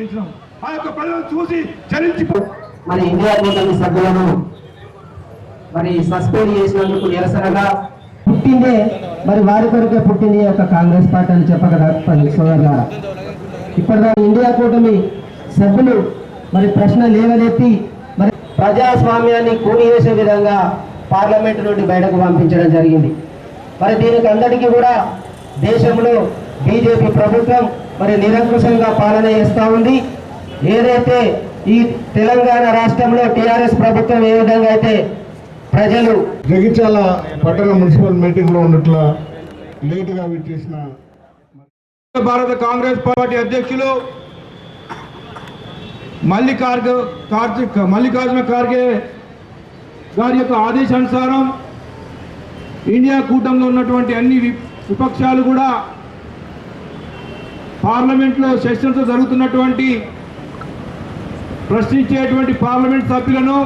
నిర్ణయించినాం ఆ యొక్క ప్రజలను చూసి మరి ఇండియా కూటమి సభ్యులను మరి సస్పెండ్ చేసినందుకు నిరసనగా పుట్టిందే మరి వారి కొరకే పుట్టింది ఈ యొక్క కాంగ్రెస్ పార్టీ అని చెప్పక తప్పదు ఇప్పటిదాకా ఇండియా కూటమి సభ్యులు మరి ప్రశ్న లేవనెత్తి మరి ప్రజాస్వామ్యాన్ని కూనివేసే విధంగా పార్లమెంట్ నుండి బయటకు పంపించడం జరిగింది. మరి దీనికి అందరికీ కూడా దేశంలో బీజేపీ ప్రభుత్వం మరి నిరంకుశంగా పాలన చేస్తూ ఉంది. ఏదైతే ఈ తెలంగాణ రాష్ట్రంలో టిఆర్ఎస్ ప్రభుత్వం ఏ విధంగా అయితే ప్రజలు జగిత్యాల పట్టణ మున్సిపల్ మీటింగ్లో ఉన్నట్ల లేటుగా విచ్చేసిన భారత కాంగ్రెస్ పార్టీ అధ్యక్షులు మల్లికార్గ కార్తిక్ మల్లికార్జున ఖార్గే గారి యొక్క ఆదేశానుసారం ఇండియా కూటమిలో ఉన్నటువంటి అన్ని వి- విపక్షాలు కూడా పార్లమెంట్లో సెషన్తో జరుగుతున్నటువంటి ప్రశ్నించేటువంటి పార్లమెంట్ సభ్యులను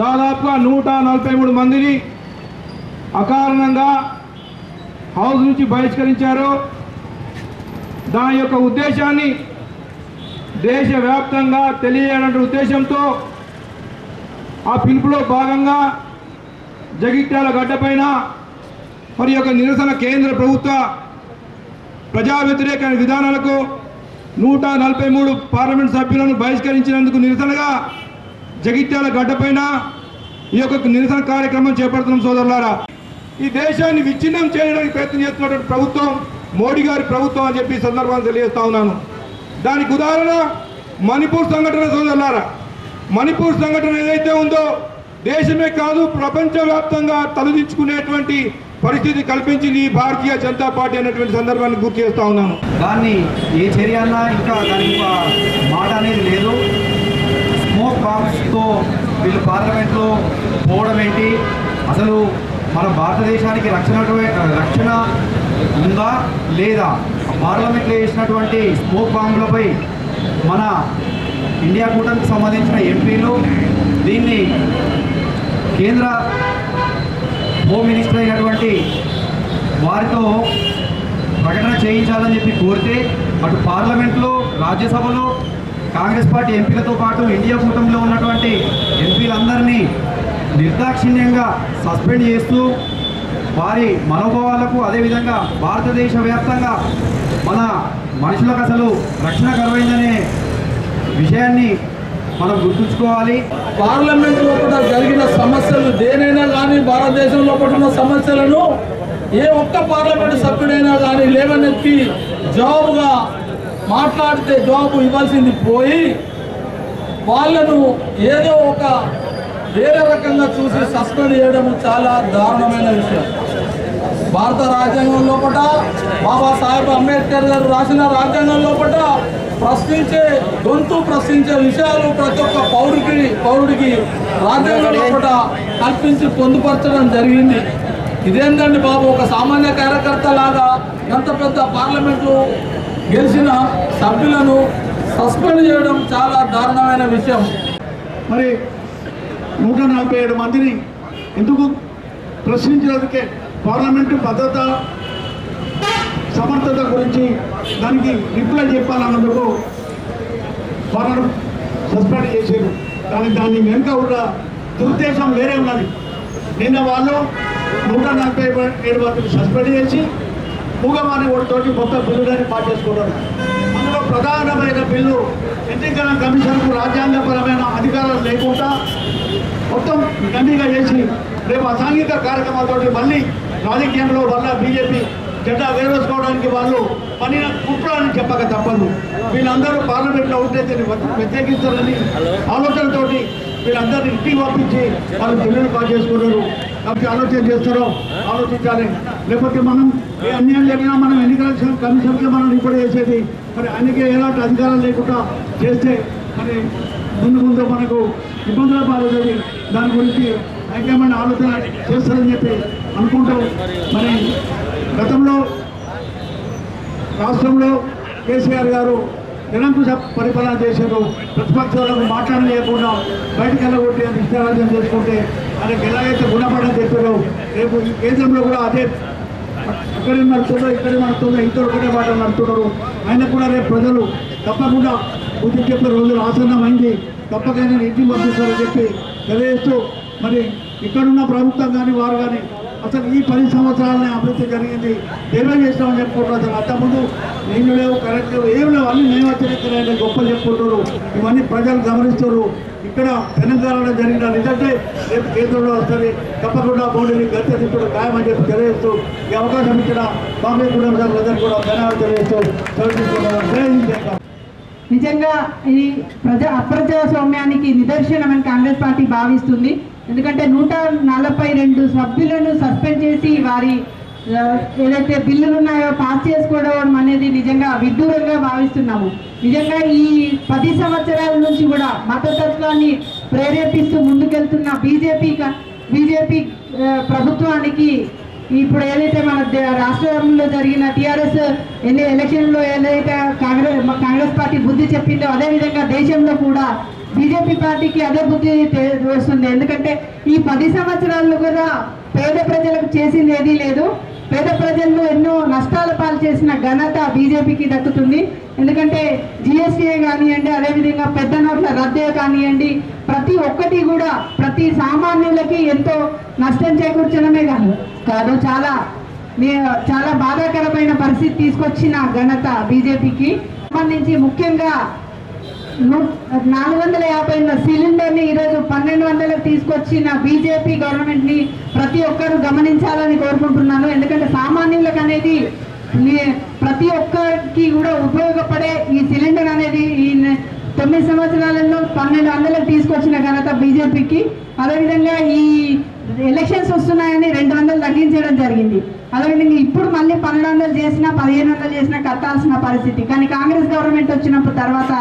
దాదాపుగా నూట నలభై మూడు మందిని అకారణంగా హౌస్ నుంచి బహిష్కరించారు. దాని యొక్క ఉద్దేశాన్ని దేశవ్యాప్తంగా తెలియజేయాలనే ఉద్దేశంతో ఆ పిలుపులో భాగంగా జగిత్యాల గడ్డపైన మరి యొక్క నిరసన కేంద్ర ప్రభుత్వ ప్రజా వ్యతిరేక విధానాలకు నూట నలభై మూడు పార్లమెంట్ సభ్యులను బహిష్కరించినందుకు నిరసనగా జగిత్యాల గడ్డపైన ఈ యొక్క నిరసన కార్యక్రమం చేపడుతున్నాం సోదరులారా. ఈ దేశాన్ని విచ్ఛిన్నం చేయడానికి ప్రయత్నం చేస్తున్నటువంటి ప్రభుత్వం మోడీ గారి ప్రభుత్వం అని చెప్పి సందర్భాన్ని తెలియజేస్తా ఉన్నాను. దానికి ఉదాహరణ మణిపూర్ సంఘటన సోదరులారా. మణిపూర్ సంఘటన ఏదైతే ఉందో దేశమే కాదు ప్రపంచవ్యాప్తంగా తలదించుకునేటువంటి పరిస్థితి కల్పించింది ఈ భారతీయ జనతా పార్టీ అనేటువంటి సందర్భాన్ని గుర్తు చేస్తా ఉన్నాను. దాన్ని ఏ చర్య అన్నా ఇంకా దానికి మాట అనేది లేదు. స్మోక్ బాంబ్స్తో వీళ్ళు పార్లమెంట్లో పోవడం ఏంటి? అసలు మన భారతదేశానికి రక్షణ రక్షణ ఉందా లేదా? పార్లమెంట్లో వేసినటువంటి స్మోక్ బాంబులపై మన ఇండియా కూటమికి సంబంధించిన ఎంపీలు దీన్ని కేంద్ర హోమ్ మినిస్టర్ అయినటువంటి వారితో ప్రకటన చేయించాలని చెప్పి కోరితే అటు పార్లమెంట్లో రాజ్యసభలో కాంగ్రెస్ పార్టీ ఎంపీలతో పాటు ఇండియా కూటమిలో ఉన్నటువంటి ఎంపీలందరినీ నిర్దాక్షిణ్యంగా సస్పెండ్ చేస్తూ వారి మనోభావాలకు అదేవిధంగా భారతదేశ వ్యాప్తంగా మన మనుషులకు అసలు రక్షణ కరువైందనే విషయాన్ని మనం గుర్తుంచుకోవాలి. పార్లమెంట్ లోపల జరిగిన సమస్యలు దేనైనా కానీ భారతదేశం లోపల ఉన్న సమస్యలను ఏ ఒక్క పార్లమెంట్ సభ్యుడైనా కానీ లేవనెత్తి జవాబుగా మాట్లాడితే జవాబు ఇవ్వాల్సింది పోయి వాళ్ళను ఏదో ఒక వేరే రకంగా చూసి సస్పెండ్ చేయడం చాలా దారుణమైన విషయం. భారత రాజ్యాంగం లోపల బాబాసాహెబ్ అంబేద్కర్ గారు రాసిన రాజ్యాంగం లోపల ప్రశ్నించే గొంతు ప్రశ్నించే విషయాలు ప్రతి ఒక్క పౌరుడికి పౌరుడికి రాజ్యాంగం లోపల కల్పించి పొందుపరచడం జరిగింది. ఇదేంటండి బాబు ఒక సామాన్య కార్యకర్త లాగా ఎంత పెద్ద పార్లమెంటు గెలిచిన సభ్యులను సస్పెండ్ చేయడం చాలా దారుణమైన విషయం. మరి నూట నలభై ఏడు మందిని ఎందుకు ప్రశ్నించినందుకే పార్లమెంటు భద్రత సమర్థత గురించి దానికి రిప్లై చెప్పాలన్నందుకు వాళ్ళను సస్పెండ్ చేశారు. కానీ దాని వెనుక ఉన్న దురుద్దేశం వేరే ఉన్నది. నిన్న వాళ్ళు నూట నలభై ఏడు మందిని సస్పెండ్ చేసి మూగమాని ఓటుతోటి మొత్తం బిల్లులని పాస్ చేసుకున్నారు అందులో ప్రధానమైన బిల్లు ఎన్నికల కమిషన్కు రాజ్యాంగపరమైన అధికారాలు లేకుండా మొత్తం గండిగా చేసి రేపు అసాంఘిక కార్యక్రమాలతోటి మళ్ళీ రాజకీయంలో వల్ల బీజేపీ జెండా వేరేసుకోవడానికి వాళ్ళు పని కుట్ర అని చెప్పక తప్పదు. వీళ్ళందరూ పార్లమెంట్లో ఉంటే దీన్ని వ్యతిరేకిస్తారని ఆలోచనతోటి వీళ్ళందరినీ ఇంటికి పంపించి వాళ్ళు బిల్లులు పాస్ చేసుకున్నారు. కాబట్టి ఆలోచన చేస్తారో ఆలోచించాలి. లేకపోతే మనం ఏ అన్యాయం జరిగినా మనం ఎన్నికల కమిషన్కి మనం రిపోర్ట్ చేసేది. మరి ఆయనకి ఎలాంటి అధికారం లేకుండా చేస్తే మరి ముందు ముందు మనకు ఇబ్బందుల పాలవుతుంది దాని గురించి హైకమాండ్ ఆలోచన చేస్తారని చెప్పి అనుకుంటూ మరి గతంలో రాష్ట్రంలో కేసీఆర్ గారు నిరంకుశ పరిపాలన చేశారు. ప్రతిపక్షాలకు మాట్లాడలేకుండా బయటకు వెళ్ళగొట్టి అని ఇష్టారాజ్యం చేసుకుంటే ఆయనకు ఎలాగైతే గుణపడని చెప్పారో రేపు ఈ కేంద్రంలో కూడా అదే అక్కడే నడుతుందో ఇక్కడే నడుతుందో ఇంట్లో ఒకటే మాట నడుతున్నారు ఆయన కూడా రేపు ప్రజలు తప్పకుండా బుద్ధి చెప్పే రోజులు ఆసన్నమైంది. తప్పకుండా ఇంటికి పంపిస్తారని చెప్పి తెలియజేస్తూ మరి ఇక్కడున్న ప్రభుత్వం కానీ వారు కానీ అసలు ఈ పది సంవత్సరాలనే అభివృద్ధి జరిగింది. ఏమేమి చేస్తామని చెప్పుకుంటారు అసలు అంతకుముందు నేను లేవు కరెంట్ లేవు ఏం లేవు అన్ని మేము వచ్చిన గొప్పలు చెప్పుకుంటారు ఇవన్నీ ప్రజలు గమనిస్తారు ఇక్కడ తెలంగాణలో జరిగిన నిజంటే రేపు కేంద్రంలో వస్తుంది. తప్పకుండా మోడీని గత తిప్పుడు ఖాయమని చెప్పి తెలియజేస్తూ ఈ అవకాశం ఇచ్చిన కాంగ్రెస్ కూడా కూడా ధన్యవాదాలు తెలియజేస్తూ సెలవు నిజంగా ఈ ప్రజా అప్రజాస్వామ్యానికి నిదర్శనమని కాంగ్రెస్ పార్టీ భావిస్తుంది. ఎందుకంటే నూట నలభై రెండు సభ్యులను సస్పెండ్ చేసి వారి ఏదైతే బిల్లులు ఉన్నాయో పాస్ చేసుకోవడం అనేది నిజంగా విడ్డూరంగా భావిస్తున్నాము. నిజంగా ఈ పది సంవత్సరాల నుంచి కూడా మతతత్వాన్ని ప్రేరేపిస్తూ ముందుకెళ్తున్న బీజేపీ బీజేపీ ప్రభుత్వానికి ఇప్పుడు ఏదైతే మన రాష్ట్రంలో జరిగిన టీఆర్ఎస్ ఎన్ని ఎలక్షన్లో ఏదైతే కాంగ్రెస్ కాంగ్రెస్ పార్టీ బుద్ధి చెప్పిందో అదే విధంగా దేశంలో కూడా బీజేపీ పార్టీకి అదే బుద్ధి వస్తుంది. ఎందుకంటే ఈ పది సంవత్సరాలు కూడా పేద ప్రజలకు చేసింది ఏదీ లేదు. పేద ప్రజలను ఎన్నో నష్టాల పాలు చేసిన ఘనత బీజేపీకి దక్కుతుంది. ఎందుకంటే జిఎస్టీఏ కానివ్వండి అదేవిధంగా పెద్ద నోట్ల రద్దే కానివ్వండి ప్రతి ఒక్కటి కూడా ప్రతి సామాన్యులకి ఎంతో నష్టం చేకూర్చడమే కాదు కాదు చాలా చాలా బాధాకరమైన పరిస్థితి తీసుకొచ్చిన ఘనత బీజేపీకి. సంబంధించి ముఖ్యంగా నాలుగు వందల యాభై ఉన్న సిలిండర్ని ఈరోజు పన్నెండు వందలకు తీసుకొచ్చిన బీజేపీ గవర్నమెంట్ని ప్రతి ఒక్కరూ గమనించాలని కోరుకుంటున్నాను. ఎందుకంటే సామాన్యులకు అనేది ప్రతి ఒక్కరికి కూడా ఉపయోగపడే ఈ సిలిండర్ అనేది ఈ తొమ్మిది సంవత్సరాలలో పన్నెండు వందలకు తీసుకొచ్చిన ఘనత బీజేపీకి. అదేవిధంగా ఈ ఎలక్షన్స్ వస్తున్నాయని రెండు వందలు తగ్గించడం జరిగింది. అదేవిధంగా ఇప్పుడు మళ్ళీ పన్నెండు వందలు చేసినా పదిహేను వందలు చేసినా కట్టాల్సిన పరిస్థితి. కానీ కాంగ్రెస్ గవర్నమెంట్ వచ్చినప్పుడు తర్వాత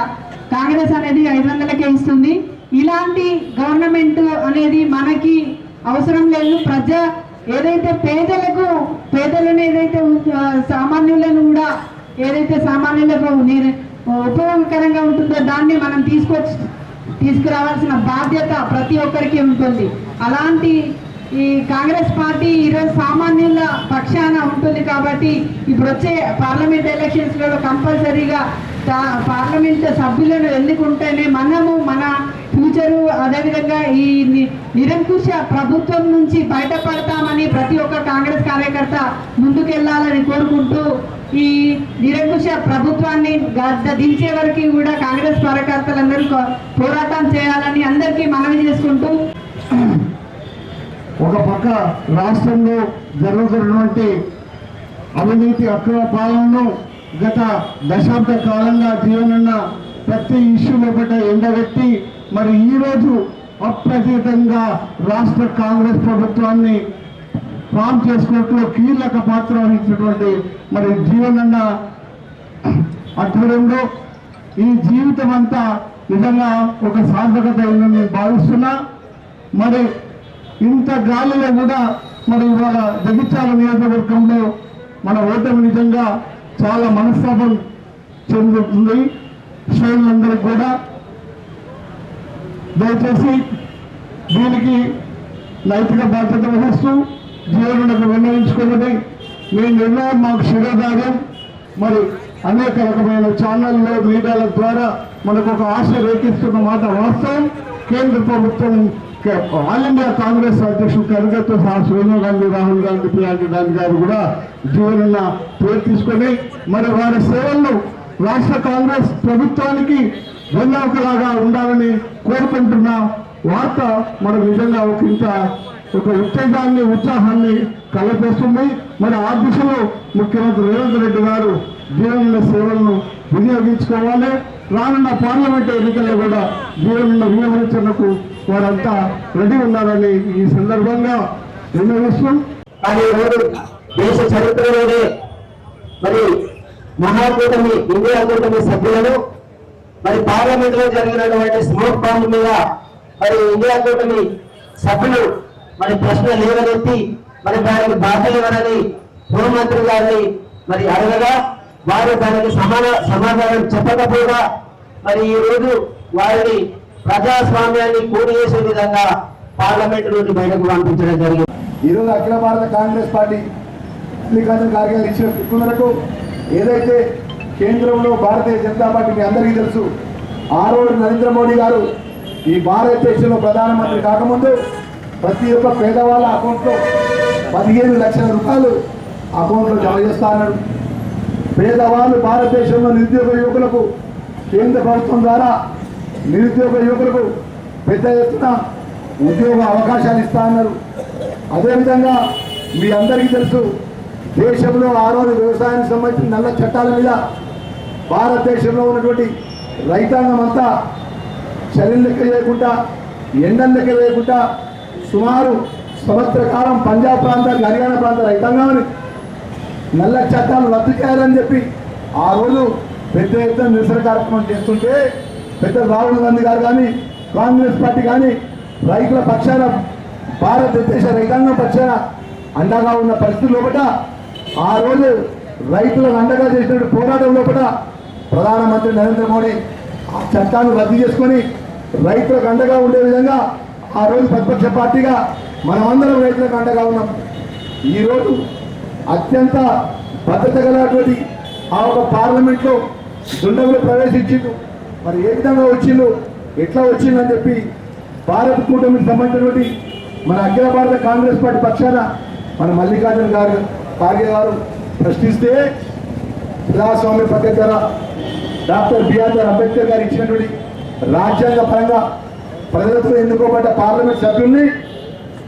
కాంగ్రెస్ అనేది ఐదు వందలకే ఇస్తుంది. ఇలాంటి గవర్నమెంట్ అనేది మనకి అవసరం లేదు. ప్రజా ఏదైతే పేదలకు పేదలను ఏదైతే సామాన్యులను కూడా ఏదైతే సామాన్యులకు ఉపయోగకరంగా ఉంటుందో దాన్ని మనం తీసుకొచ్చి తీసుకురావాల్సిన బాధ్యత ప్రతి ఒక్కరికి ఉంటుంది. అలాంటి ఈ కాంగ్రెస్ పార్టీ ఈరోజు సామాన్యుల పక్షాన ఉంటుంది కాబట్టి ఇప్పుడు వచ్చే పార్లమెంట్ ఎలక్షన్స్లలో కంపల్సరీగా పార్లమెంట్ సభ్యులను ఎన్నుకుంటేనే మనము మన ఫ్యూచరు అదేవిధంగా ఈ నిరంకుశ ప్రభుత్వం నుంచి బయటపడతామని ప్రతి ఒక్క కాంగ్రెస్ కార్యకర్త ముందుకెళ్ళాలని కోరుకుంటూ ఈ నిరంకుశ ప్రభుత్వాన్ని గద్ద దించే వరకు కూడా కాంగ్రెస్ కార్యకర్తలందరూ పోరాటం చేయాలని అందరికీ మనవి చేసుకుంటూ ఒక పక్క రాష్ట్రంలో జరుగుతున్నటువంటి అవినీతి అక్రమ పాలనను గత దశాబ్ద కాలంగా జీవనున్న ప్రతి ఇష్యూ లోపల ఎండగట్టి మరి ఈరోజు అప్రతితంగా రాష్ట్ర కాంగ్రెస్ ప్రభుత్వాన్ని ఫామ్ చేసుకోవట్లో కీలక పాత్ర వహించినటువంటి మరి జీవనన్న ఆధ్వర్యంలో ఈ జీవితం అంతా నిజంగా ఒక సార్థకత అయిందని నేను భావిస్తున్నా. మరి ఇంత గాలిలో కూడా మరి ఇవాళ జగిత్యాల నియోజకవర్గంలో మన ఓటమి నిజంగా చాలా మనస్తాపం చెందుతుంది శ్రేణులందరికీ కూడా దయచేసి దీనికి నైతిక బాధ్యత వహిస్తూ జీవనులకు విన్నవించుకున్నది మీ నిర్ణయం మాకు శిరోధార్యం. మరి అనేక రకమైన ఛానల్లో మీడియాల ద్వారా మనకు ఒక ఆశ రేకిస్తున్న మాట వాస్తవం. కేంద్ర ప్రభుత్వం ఆల్ ఇండియా కాంగ్రెస్ అధ్యక్షుడు కరుగతో సహా సోనియా గాంధీ రాహుల్ గాంధీ ప్రియాంక గాంధీ గారు కూడా జీవనన్న పేరు తీసుకొని మరి వారి సేవలను రాష్ట్ర కాంగ్రెస్ ప్రభుత్వానికి వెన్నొకలాగా ఉండాలని కోరుకుంటున్న వార్త మనకు నిజంగా ఒక ఇంత ఒక ఉత్తేజాన్ని ఉత్సాహాన్ని కలపేస్తుంది మరి ఆ దిశలో ముఖ్యమంత్రి రేవంత్ రెడ్డి గారు జీవన సేవలను వినియోగించుకోవాలి. రానున్న పార్లమెంట్ ఎన్నికల్లో కూడా జీవన వినియోగించేందుకు వారంతా రెడీ ఉన్నారని ఈ సందర్భంగా విన్నవిస్తూ కానీ ఈరోజు దేశ చరిత్రలోనే మరి మహాకూటమి ఇండియా కూటమి సభ్యులను మరి పార్లమెంట్లో జరిగినటువంటి స్మోక్ బాంబ్ మీద మరి ఇండియా కూటమి సభ్యులు మరి ప్రశ్న లేవనెత్తి మరి దానికి బాధ్యత ఇవ్వనని హోంమంత్రి గారిని మరి అడగగా వారు దానికి సమాన సమాధానం చెప్పకపోగా మరి ఈ రోజు వారిని ప్రజాస్వామ్యాన్ని కూడి చేసే విధంగా పార్లమెంట్ నుండి బయటకు పంపించడం జరిగింది. ఈరోజు అఖిల భారత కాంగ్రెస్ పార్టీ మల్లికార్జున ఖార్గే ఇచ్చిన పిలుపు మేరకు ఏదైతే కేంద్రంలో భారతీయ జనతా పార్టీ మీ అందరికీ తెలుసు ఆ రోజు నరేంద్ర మోడీ గారు ఈ భారతదేశంలో ప్రధానమంత్రి కాకముందు ప్రతి ఒక్క పేదవాళ్ళ అకౌంట్లో పదిహేను లక్షల రూపాయలు అకౌంట్లో జమ చేస్తా పేదవాళ్ళు భారతదేశంలో నిరుద్యోగ యువకులకు కేంద్ర ప్రభుత్వం ద్వారా నిరుద్యోగ యువకులకు పెద్ద ఎత్తున ఉద్యోగ అవకాశాలు ఇస్తా అన్నారు. అదేవిధంగా మీ అందరికీ తెలుసు దేశంలో ఆ రోజు వ్యవసాయానికి సంబంధించిన నల్ల చట్టాల మీద భారతదేశంలో ఉన్నటువంటి రైతాంగం అంతా చలి లెక్క చేయకుండా ఎండలు లెక్క వేయకుండా సుమారు సంవత్సర కాలం పంజాబ్ ప్రాంతానికి హర్యానా ప్రాంత రైతాంగాన్ని నల్ల చట్టాలు రద్దు చేయాలని చెప్పి ఆ రోజు పెద్ద ఎత్తున నిరసన కార్యక్రమం చేస్తుంటే పెద్ద రాహుల్ గాంధీ గారు కానీ కాంగ్రెస్ పార్టీ కానీ రైతుల పక్షాన భారతదేశ రైతాంగం పక్షాన అండగా ఉన్న పరిస్థితి లోపల ఆ రోజు రైతులను అండగా చేసిన పోరాటం లోపల ప్రధానమంత్రి నరేంద్ర మోడీ ఆ చట్టాన్ని రద్దు చేసుకొని రైతులకు అండగా ఉండే విధంగా ఆ రోజు ప్రతిపక్ష పార్టీగా మనమందరం రైతులకు అండగా ఉన్నాం. ఈరోజు అత్యంత భద్రత గలటువంటి ఆ ఒక పార్లమెంట్లో దుండగులు ప్రవేశించిండు మరి ఏ విధంగా వచ్చిందో ఎట్లా వచ్చిందని చెప్పి భారత కూటమికి సంబంధించినటువంటి మన అఖిల భారత కాంగ్రెస్ పార్టీ పక్షాన మన మల్లికార్జున గారు ఖార్గే గారు ప్రశ్నిస్తే ప్రజాస్వామ్య పద్ధతి ద్వారా డాక్టర్ బిఆర్ అంబేద్కర్ గారు ఇచ్చినటువంటి రాజ్యాంగ పరంగా ప్రజలతో ఎన్నుకోబడ్డ పార్లమెంట్ సభ్యుల్ని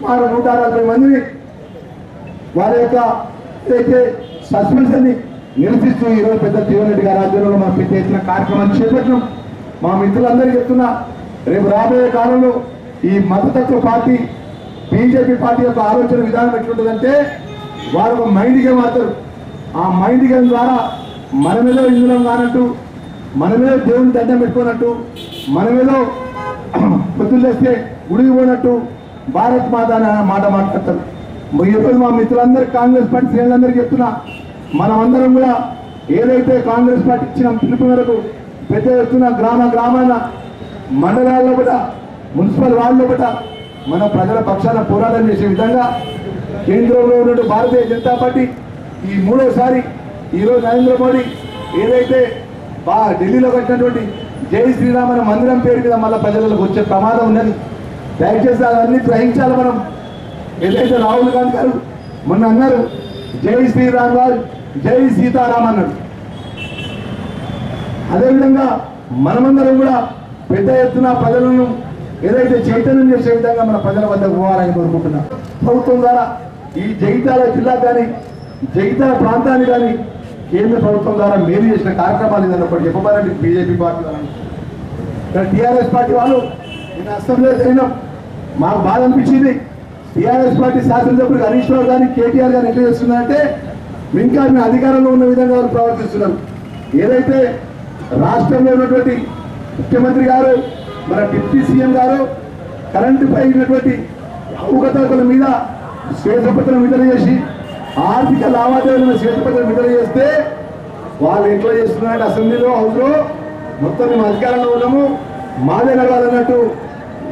వారు నూట నలభై మందిని వారి యొక్క ఏదైతే సస్పెన్షన్ని నిరసిస్తూ ఈరోజు పెద్ద జీవన్ రెడ్డి గారి ఆధ్వర్యంలో మనం పెద్ద కార్యక్రమాన్ని చేపట్టినాం. మా మిత్రులందరికీ చెప్తున్నా రేపు రాబోయే కాలంలో ఈ మతతత్వ పార్టీ బీజేపీ పార్టీ యొక్క ఆలోచన విధానం ఎట్లుంటుందంటే వారు ఒక మైండ్ గేమ్ ఆడతారు. ఆ మైండ్ గేమ్ ద్వారా మనమేదో ఇందులో కానట్టు మనమేదో దేవుని దండం పెట్టుకున్నట్టు మనమేదో పొద్దులు తెస్తే గుడికి పోయినట్టు భారత్ మాత అనే మాట మాట్లాడతారు. ఈరోజు మా మిత్రులందరూ కాంగ్రెస్ పార్టీ శ్రేణులందరికీ చెప్తున్నా మనమందరం కూడా ఏదైతే కాంగ్రెస్ పార్టీ ఇచ్చిన పిలుపు మేరకు పెద్ద ఎత్తున గ్రామ గ్రామాన మండలాల్లో కూడా మున్సిపల్ వార్డులో కూడా మన ప్రజల పక్షాన పోరాటం చేసే విధంగా కేంద్రంలో ఉన్న భారతీయ జనతా పార్టీ ఈ మూడోసారి ఈరోజు నరేంద్ర మోడీ ఏదైతే బా ఢిల్లీలో కట్టినటువంటి జై శ్రీరామ్ అనే మందిరం పేరు మీద మళ్ళీ ప్రజలకు వచ్చే ప్రమాదం ఉన్నది. దయచేసి అవన్నీ గ్రహించాలి మనం. ఏదైతే రాహుల్ గాంధీ గారు మొన్న అన్నారు జై శ్రీరామ్ గారు జై సీతారాం అన్నాడు అదేవిధంగా మనమందరం కూడా పెద్ద ఎత్తున ప్రజలను ఏదైతే చైతన్యం చేసే విధంగా మన ప్రజల వద్దకు పోవాలని కోరుకుంటున్నాం. ప్రభుత్వం ద్వారా ఈ జగిత్యాల జిల్లా కానీ జగిత్యాల ప్రాంతాన్ని కానీ కేంద్ర ప్రభుత్వం ద్వారా మేలు చేసిన కార్యక్రమాలు ఏదైనా ఒకటి చెప్పబారండి బీజేపీ పార్టీ ఇక్కడ టీఆర్ఎస్ పార్టీ వాళ్ళు నేను అసెంబ్లీ అయినాం మాకు బాధ అనిపించింది. టీఆర్ఎస్ పార్టీ శాసనసభ్యుడు హరీష్ రావు గారిని కేటీఆర్ గారు ఎట్లా చేస్తున్నారంటే ఇంకా మేము అధికారంలో ఉన్న విధంగా వారు ప్రవర్తిస్తున్నారు. ఏదైతే రాష్ట్రంలో ఉన్నటువంటి ముఖ్యమంత్రి గారు మన డిప్యూటీ సీఎం గారు కరెంటుపై ఉన్నటువంటి అవకతవకల మీద శ్వేతపత్రం విడుదల చేసి ఆర్థిక లావాదేవీల శ్వేతపత్రం విడుదల చేస్తే వాళ్ళు ఎట్లా చేస్తున్నారంటే అసెంబ్లీలో హౌస్లో మొత్తం మేము అధికారంలో ఉన్నాము. మాదే నడవాలన్నట్టు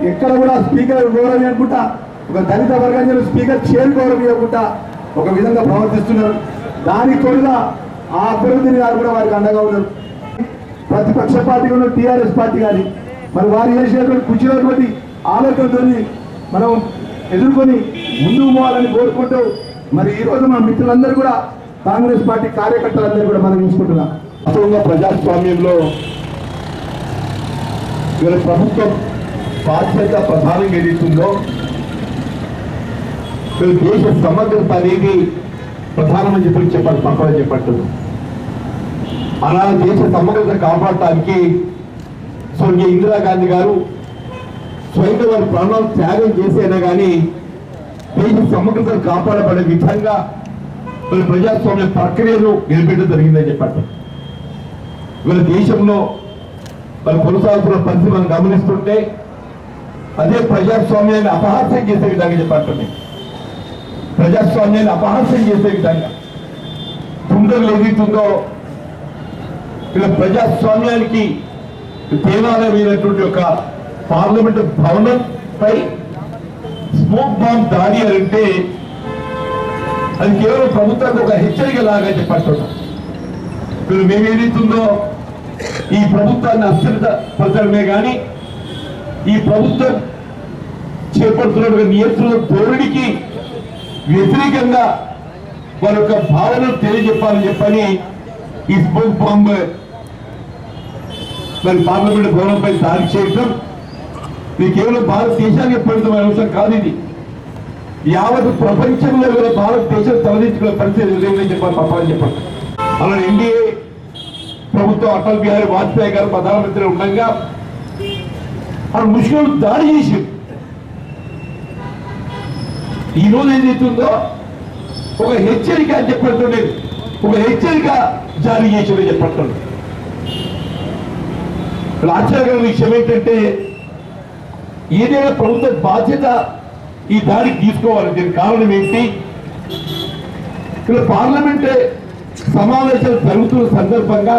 ఎక్కడ కూడా స్పీకర్ గౌరవం అనుకుంటా ఒక దళిత వర్గాన్ని స్పీకర్ చేరు గౌరవం ఇవ్వకుండా ఒక విధంగా ప్రవర్తిస్తున్నారు. దానికి తోడుగా ఆ అభివృద్ధిని గారు కూడా వారికి అండగా ఉన్నారు. ప్రతిపక్ష పార్టీ ఉన్న టీఆర్ఎస్ పార్టీ కానీ మరి వారు చేసినటువంటి కూర్చున్నటువంటి ఆలోచనతో మనం ఎదుర్కొని ముందుకు పోవాలని కోరుకుంటూ మరి ఈ రోజు మా మిత్రులందరూ కూడా కాంగ్రెస్ పార్టీ కార్యకర్తలందరూ కూడా మనం చూసుకుంటున్నాం. వాస్తవంగా ప్రజాస్వామ్యంలో ఇవాళ ప్రభుత్వం బాధ్యత ప్రధానంగా ఏదైతుందో వీళ్ళ దేశ సమగ్రత అనేది ప్రధానమని చెప్పి చెప్పాలి పక్కన చెప్పట్టు అలా దేశ సమగ్రత కాపాడటానికి స్వర్గీయ ఇందిరాగాంధీ గారు స్వయంగా వారి ప్రాణాలు త్యాగం చేసైనా కానీ దేశ సమగ్రతను కాపాడబడే విధంగా మరి ప్రజాస్వామ్య ప్రక్రియను నిలబెట్టడం జరిగిందని చెప్పారు ఇవాళ దేశంలో మరి కొనసాగుతున్న పరిస్థితి మనం గమనిస్తుంటే అదే ప్రజాస్వామ్యాన్ని అపహాస్యం చేసే విధంగా చెప్పండి. ప్రజాస్వామ్యాన్ని అపహాస్యం చేసే విధంగా. తుండలు ఏదైతుందో ఇలా ప్రజాస్వామ్యానికి దేవాలయమైనటువంటి ఒక పార్లమెంట్ భవనం పై స్మోక్ బాంబ్ దాడి అని అంటే అది కేవలం ప్రభుత్వానికి ఒక హెచ్చరిక లాగా చెప్పట్టున్నాం ఇప్పుడు మేము ఈ ప్రభుత్వాన్ని అస్థిరత పరచడమే కానీ ఈ ప్రభుత్వం చేపడుతున్న నియంత్రణ ధోరణికి వ్యతిరేకంగా వారి యొక్క భావనలు తెలియజెప్పాలని చెప్పని ఈ స్మోక్ బాంబ్ మరి పార్లమెంట్ భవనంపై దాడి చేయడం ఇది కేవలం భారతదేశానికి పరిమితమైన అంశం కాదు ఇది. యావత్ ప్రపంచంలో కూడా భారతదేశం తలదించుకునే పరిస్థితి లేదని చెప్పాలి తప్పని చెప్పండి అలా ఎన్డీఏ ప్రభుత్వం అటల్ బిహారీ వాజ్పేయి గారు ప్రధానమంత్రి ఉండగా ఆ ముస్లింలు దాడి చేసి ఈ రోజు ఏదైతుందో ఒక హెచ్చరిక అని చెప్పట్లేదు ఒక హెచ్చరిక జారీ చేసిందని చెప్పట్లేదు ఇక్కడ ఆశ్చర్యకరమైన విషయం ఏంటంటే ఏదైనా ప్రభుత్వ బాధ్యత ఈ దాడికి తీసుకోవాలి దీనికి కారణం ఏంటి? ఇక్కడ పార్లమెంట్ సమావేశాలు జరుగుతున్న సందర్భంగా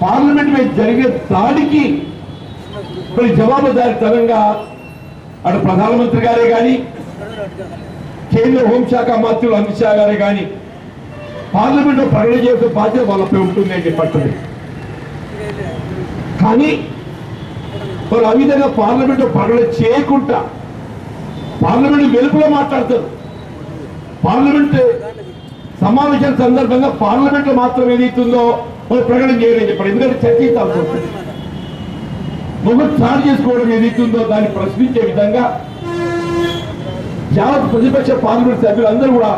పార్లమెంట్ మీద జరిగే దాడికి మరి జవాబుదారితనంగా అటు ప్రధానమంత్రి గారే కానీ కేంద్ర హోంశాఖ మంత్రులు అమిత్ షా గారే కానీ పార్లమెంట్లో ప్రకటన చేసే బాధ్యత వాళ్ళపై ఉంటుంది అని చెప్పట్లేదు. కానీ మరి ఆ విధంగా పార్లమెంట్ పనులు చేయకుండా పార్లమెంట్ వెలుపులో మాట్లాడతారు. పార్లమెంట్ సమావేశం సందర్భంగా పార్లమెంట్ మాత్రం ఏదైతుందో మరి ప్రకటన చేయలేదు చెప్పండి ఎందుకంటే చర్చించాల్సి వస్తుంది మొగ్గు చాటు చేసుకోవడం ఏదైతుందో దాన్ని ప్రశ్నించే విధంగా యావత్ ప్రతిపక్ష పార్లమెంట్ సభ్యులు అందరూ కూడా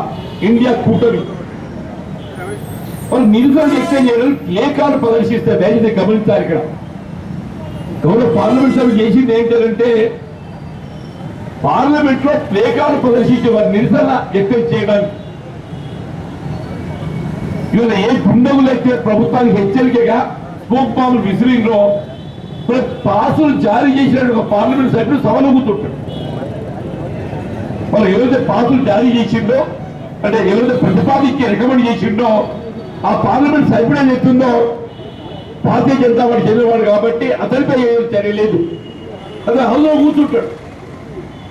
ఇండియా కూటమి. వాళ్ళు నిరుదం వ్యక్తం చేయడం ఏకాలు ప్రదర్శిస్తే దయచేసి గమనించారు ఇక్కడ. గౌరవ పార్లమెంట్ సభ్యులు చేసింది ఏంటంటే పార్లమెంట్లో ప్లేకాలు ప్రదర్శించే వారి నిరసన వ్యక్తం చేయడానికి. ఇవాళ ఏ గుండగులు ప్రభుత్వానికి హెచ్చరికగా స్మోక్ బాంబులు ప్రతి పాసులు జారీ చేసిన ఒక పార్లమెంట్ సభ్యుడు సభలో వాళ్ళు ఎవరైతే పాసులు జారీ చేసిండో అంటే ఎవరైతే ప్రతిపాదించి రికమెండ్ చేసిండో ఆ పార్లమెంట్ సభ్యుడు ఏం చెప్తుందో భారతీయ జనతా పార్టీ చెందినవాడు కాబట్టి అతనిపై ఏం చర్య లేదు. అదే హల్లో కూర్చుంటాడు.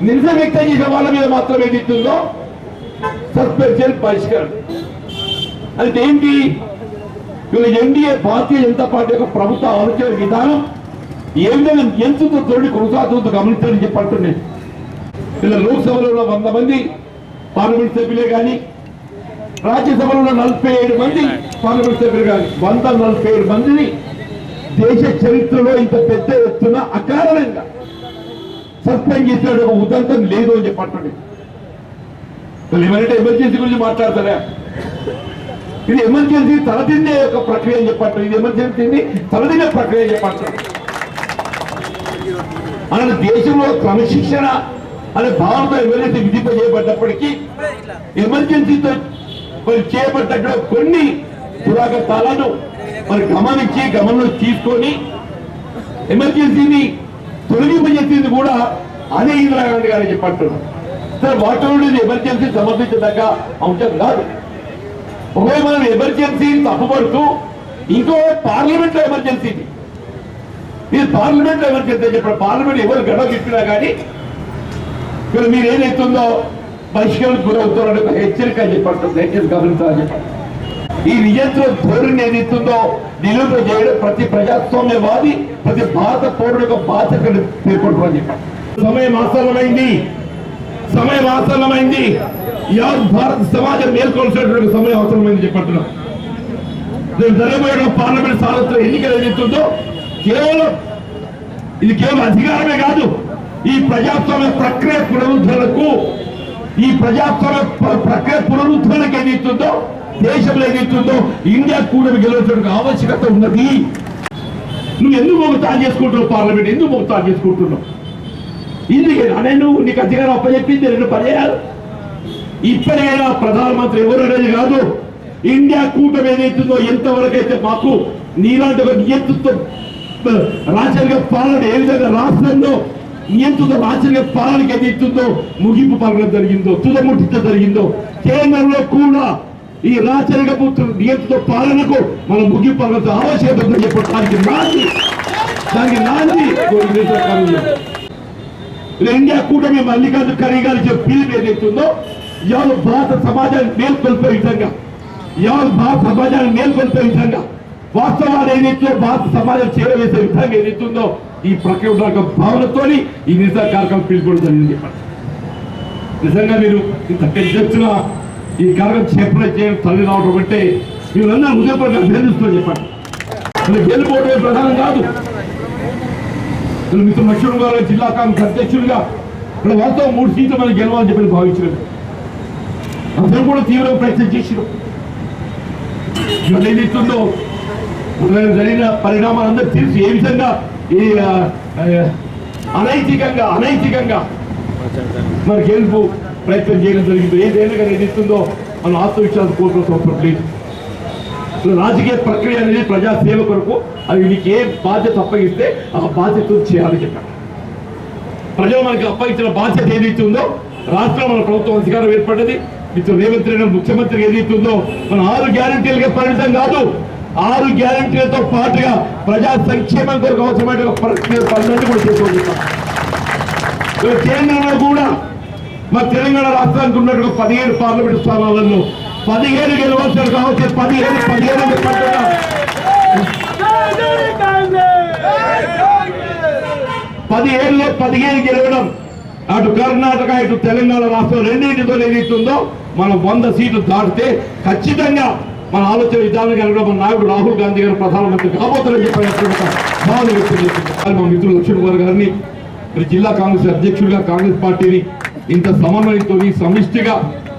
నిరసన వ్యక్తం చేసే వాళ్ళ మీద మాత్రం ఏదైతుందో సస్పెన్షన్ పరిష్కారం. అంటే ఏంటి? ఇవాళ ఎన్డీఏ భారతీయ జనతా పార్టీ యొక్క ప్రభుత్వ ఆలోచన విధానం ఏ విధంగా ఎంచుతో తోడి కొనసాగుతుందో గమనించాలని చెప్పి అంటున్నాను. ఇలా లోక్సభలో ఉన్న వంద మంది పార్లమెంట్ సభ్యులే కానీ రాజ్యసభలో ఉన్న నలభై ఏడు మంది పార్లమెంట్ సభ్యులు కానీ వంద నలభై ఏడు మందిని దేశ చరిత్రలో ఇంత పెద్ద ఎత్తున అకారణంగా సస్పెండ్ చేసిన ఒక ఉదంతం లేదు అని చెప్పండి వీళ్ళు ఏమంటే ఎమర్జెన్సీ గురించి మాట్లాడతారా? ఇది ఎమర్జెన్సీ తలదిండే ఒక ప్రక్రియ అని చెప్పండి ఇది ఎమర్జెన్సీని తలదిండే ప్రక్రియ అని చెప్పండి అలాగే దేశంలో క్రమశిక్షణ అనే భావనతో ఎమర్జెన్సీ విధింపజేయబడ్డప్పటికీ ఎమర్జెన్సీతో మరి కొన్ని పురాగతాలను మరి గమనించి గమనంలో తీసుకొని ఎమర్జెన్సీని తొలగింపజేసింది కూడా అదే ఇందిరాగాంధీ గారు చెప్పంటున్నారు. సార్ వాటర్ ఇది ఎమర్జెన్సీ సమర్థించదగ్గ అంశం కాదు. ఒకవేళ మనం ఎమర్జెన్సీ తప్పుపడుతూ ఇంకో పార్లమెంట్లో ఎమర్జెన్సీ ఇది. ఇది పార్లమెంట్లో ఎమర్జెన్సీ అని చెప్పారు పార్లమెంట్ ఎవరు గడవ చెప్పినా కానీ ఇక్కడ మీరు ఏదైతుందో పరిష్కారం గురవుతున్నారని హెచ్చరిక అని చెప్పండి దయచేసి గమనించాలని చెప్పండి ఈ నియంత్రణ ధోరణి ఏదైతుందో నిలువ చేయడం ప్రతి ప్రజాస్వామ్యవాది ప్రతి భారత పౌరుడు యొక్క బాధ్యతను పేర్కొంటామని చెప్పండి సమయం ఆసన్నమైంది. సమయం ఆసన్నమైంది. యావత్ భారత సమాజం మేల్కొల్సినటువంటి సమయం అవసరమైంది చెప్పంటున్నాం రేపు జరగబోయే పార్లమెంట్ సారథ్య ఎన్నికలు ఏదైతుందో కేవలం ఇది కేవలం అధికారమే కాదు ఈ ప్రజాస్వామ్య ప్రక్రియ పునరుద్ధరణకు ఈ ప్రజాస్వామ్య ప్రక్రియ పునరుద్ధరణకు ఏదైతుందో దేశంలో ఏదైతుందో ఇండియా కూడా గెలవడానికి ఆవశ్యకత ఉన్నది. నువ్వు ఎందుకు మొగతాలు చేసుకుంటున్నావు పార్లమెంట్? ఎందుకు మొగతాలు చేసుకుంటున్నావు? ఇందుకేనా నేను నీకు అధికారం అప్పచెప్పింది రెండు పర్యాలు ఇప్పటికైనా ప్రధానమంత్రి ఎవరు అనేది కాదు. ఇండియా కూటమి ఏదైతుందో ఎంతవరకు అయితే మాకు నీలాంటి ఒక నియంత్రిత రాజ్యాంగ పాలన ఏ విధంగా రాష్ట్రంలో నియంత్రిత రాజ్యాంగ పాలనకి ఏదైతుందో ముగింపు పాలన జరిగిందో తుదముట్టిత జరిగిందో కేంద్రంలో కూడా ఈ రాచరిక పుత్రుడు నియంత్రిత పాలనకు మనం ముగింపాల్సిన ఆవశ్యకత ఉందని చెప్పడానికి నాంది. దానికి నాంది. ఇండియా కూటమి మల్లికార్జున ఖర్గే గారు పిలుపు ఏదైతుందో ఇవాళ భారత సమాజాన్ని మేల్కొల్పే విధంగా ఇవాళ భారత సమాజాన్ని మేల్కొల్పే విధంగా వాస్తవాలు ఏదైతే భారత సమాజం చేరవేసే విధంగా ఏదైతుందో ఈ ప్రక్రియ భావనతో ఈ నిరసన కార్యక్రమం పిలుపుకోవడం జరిగింది. చెప్పండి నిజంగా మీరు ఇంత పెద్ద ఎత్తున ఈ కార్యక్రమం చేపట్టే చేయడం తల్లి రావడం అంటే మీరందరూ హృదయపూర్వకంగా అభినందిస్తూ చెప్పండి. మీరు ప్రధానం కాదు. మీరు మిత్ర లక్ష్మణ్ గారు జిల్లా కాంగ్రెస్ అధ్యక్షుడిగా ఇక్కడ వాస్తవం మూడు సీట్లు మనం గెలవాలని చెప్పి భావించినారు అందరూ కూడా తీవ్రంగా ప్రయత్నం చేసినాం ఇవాళ ఏదైతుందో జరిగిన పరిణామాలు అందరూ తెలిసి. ఏ విధంగా ఈ అనైతికంగా అనైతికంగా మరి గెలుపు ప్రయత్నం చేయడం జరిగింది. ఏదైనా కానీ ఏదిస్తుందో మనం ఆత్మవిశ్వాసం కోరుకోవాల్సిన అవసరం రాజకీయ ప్రక్రియ అనేది ప్రజాసేవ కొరకు అది నీకు ఏ బాధ్యత అప్పగిస్తే ఆ బాధ్యత చేయాలని చెప్పారు. ప్రజలు మనకి అప్పగించిన బాధ్యత ఏదైతే ఉందో రాష్ట్రం మన ప్రభుత్వం అధికారం ఏర్పడ్డది. మిత్రుడు రేవంత్ రెడ్డి గారు ముఖ్యమంత్రి ఏదైతే ఉందో మన ఆరు గ్యారంటీలుగా పరిమితం కాదు. ఆరు గ్యారంటీలతో పాటుగా ప్రజా సంక్షేమం కొరకు అవసరమైన ప్రక్రియ పనులన్నీ కూడా చేసుకోవాలి కేంద్రంలో కూడా మరి తెలంగాణ రాష్ట్రానికి ఉన్నట్టుగా పదిహేడు పార్లమెంట్ స్థానాలను పదిహేను గెలవాల్సిన కావచ్చు పదిహేను పదిహేను పదిహేనులో పదిహేను గెలవడం అటు కర్ణాటక ఇటు తెలంగాణ రాష్ట్రం రెండింటితో ఏదైతుందో మనం వంద సీట్లు దాటితే ఖచ్చితంగా మన ఆలోచన విధానం కనుక మన నాయకుడు రాహుల్ గాంధీ గారు ప్రధానమంత్రి కాబోతారని చెప్పినటువంటి భావన వ్యక్తం చేస్తున్నారు మా మిత్రులు లక్ష్మణ్ కుమార్ గారిని మరి జిల్లా కాంగ్రెస్ అధ్యక్షుడిగా కాంగ్రెస్ పార్టీని ఇంత సమన్వయంతో సమిష్టిగా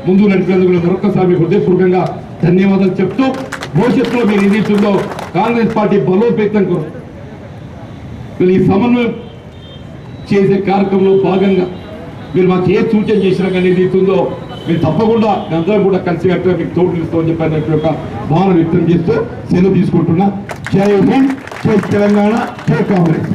ముందు నడిపేందుకు మరొకసారి మీకు హృదయపూర్వకంగా ధన్యవాదాలు చెప్తూ భవిష్యత్తులో మీరు ఏదైతుందో కాంగ్రెస్ పార్టీ బలోపేతం కొరకు వీళ్ళు ఈ సమన్వయం చేసే కార్యక్రమంలో భాగంగా మీరు మాకు ఏ సూచన చేసినా కానీ ఏదైతుందో మీరు తప్పకుండా అందరం కూడా కలిసి కట్టుగా మీకు తోడు ఇస్తామని చెప్పినట్టు యొక్క భావన వ్యక్తం చేస్తూ సెలవు తీసుకుంటున్నా. జై హింద్ జై తెలంగాణ జై కాంగ్రెస్.